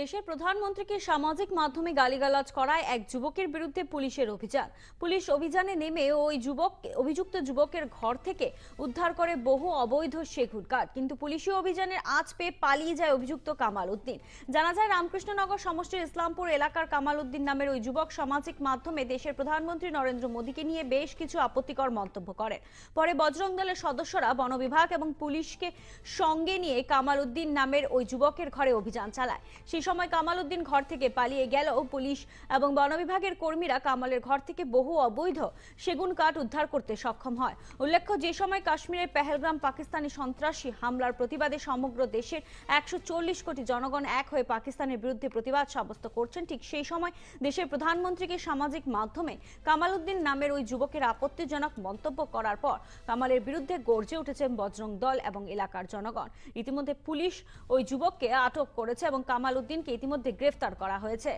দেশের প্রধানমন্ত্রীকে সামাজিক মাধ্যমে গালিগালাজ করায় এক যুবকের বিরুদ্ধে পুলিশের অভিযান। পুলিশ অভিযানে নেমে ওই যুবক, অভিযুক্ত যুবকের ঘর থেকে উদ্ধার করে বহু অবৈধ সেগুন কাঠ। কিন্তু পুলিশি অভিযানের আঁচ পেয়ে পালিয়ে যায় অভিযুক্ত কামাল উদ্দিন। জানা যায়, রামকৃষ্ণনগর সমষ্টির ইসলামপুর এলাকার কামাল উদ্দিন নামের ওই যুবক সামাজিক মাধ্যমে দেশের প্রধানমন্ত্রী নরেন্দ্র মোদীকে নিয়ে বেশ কিছু আপত্তিকর মন্তব্য করেন। পরে বজরং দলের সদস্যরা বন বিভাগ এবং পুলিশকে সঙ্গে নিয়ে কামাল উদ্দিন নামের ওই যুবকের ঘরে অভিযান চালায়। সেই সময় কামাল উদ্দিন ঘর থেকে পালিয়ে গেলেও পুলিশ এবং বন বিভাগের কর্মীরা কামালের ঘর থেকে বহু অবৈধ সেগুন কাঠ উদ্ধার করতে সক্ষম হয়। উল্লেখ্য, যে সময় কাশ্মীরের পেহেলগ্রাম পাকিস্তানি সন্ত্রাসী হামলার প্রতিবাদে সমগ্র দেশের একশো কোটি জনগণ এক হয়ে পাকিস্তানের বিরুদ্ধে প্রতিবাদ সাব্যস্ত করছেন, ঠিক সেই সময় দেশের প্রধানমন্ত্রীকে সামাজিক মাধ্যমে কামাল উদ্দিন নামের ওই যুবকের আপত্তিজনক মন্তব্য করার পর কামালের বিরুদ্ধে গর্জে উঠেছেন বজরং দল এবং এলাকার জনগণ। ইতিমধ্যে পুলিশ ওই যুবককে আটক করেছে এবং কামাল উদ্দিনকে ইতিমধ্যে গ্রেফতার করা হয়েছে।